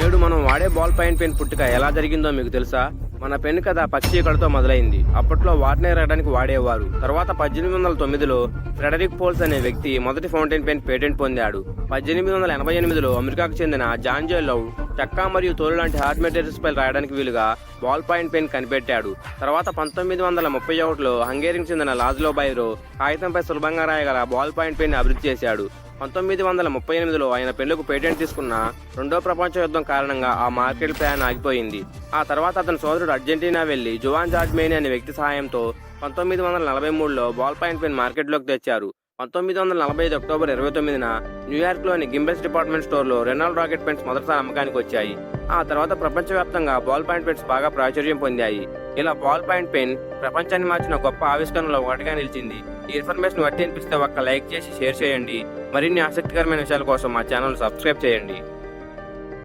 నేడు మనం వాడే బాల్ పాయింట్ పెన్ పుట్టుక ఎలా జరిగిందో మీకు తెలుసా? మన పెన్ కథ పక్షి కళతో మొదలైంది. అప్పట్లో వాటినే రాయడానికి వాడేవారు. తర్వాత పద్దెనిమిది వందల తొమ్మిదిలో ఫ్రెడరిక్ పోల్స్ అనే వ్యక్తి మొదటి ఫౌంటైన్ పెన్ పేటెంట్ పొందాడు. పద్దెనిమిది వందల ఎనభై ఎనిమిదిలో అమెరికాకు చెందిన జాన్ జే లవ్ చెక్క మరియు తోలు లాంటి హార్డ్ మెటీరియల్స్ పై రాయడానికి వీలుగా బాల్ పాయింట్ పెన్ కనిపెట్టాడు. తర్వాత పంతొమ్మిది వందల ముప్పై ఒకటిలో హంగేరింగ్ చెందిన లాజ్లో బైరో కాగితంపై సులభంగా రాయగల బాల్ పాయింట్ పెన్ అభివృద్ధి చేశాడు. పంతొమ్మిది వందల ముప్పై ఎనిమిదిలో ఆయన పెళ్ళకు పేటెంట్ తీసుకున్న రెండో ప్రపంచ యుద్ధం కారణంగా ఆ మార్కెట్ ప్లాన్ ఆగిపోయింది. ఆ తర్వాత అతని సోదరుడు అర్జెంటీనా వెళ్ళి జువాన్ జాడ్మేని అనే వ్యక్తి సహాయంతో పంతొమ్మిది వందల నలభై మూడులో బాల్ పాయింట్ పెన్ మార్కెట్లోకి తెచ్చారు. పంతొమ్మిది వందల నలభై ఐదు అక్టోబర్ ఇరవై తొమ్మిదిన న్యూయార్క్లోని గింబెల్స్ డిపార్ట్మెంట్ స్టోర్లో రెనాల్డ్ రాకెట్ పెన్స్ మొదటిసారి అమ్మకానికి వచ్చాయి. ఆ తర్వాత ప్రపంచవ్యాప్తంగా బాల్ పాయింట్ పెన్స్ బాగా ప్రాచుర్యం పొందాయి. ఇలా బాల్ పాయింట్ పెన్ ప్రపంచాన్ని మార్చిన గొప్ప ఆవిష్కరణలో ఒకటిగా నిలిచింది. ఈ ఇన్ఫర్మేషన్ వట్టి అనిపిస్తే ఒక్క లైక్ చేసి షేర్ చేయండి. మరిన్ని ఆసక్తికరమైన విషయాల కోసం మా ఛానల్ సబ్స్క్రైబ్ చేయండి.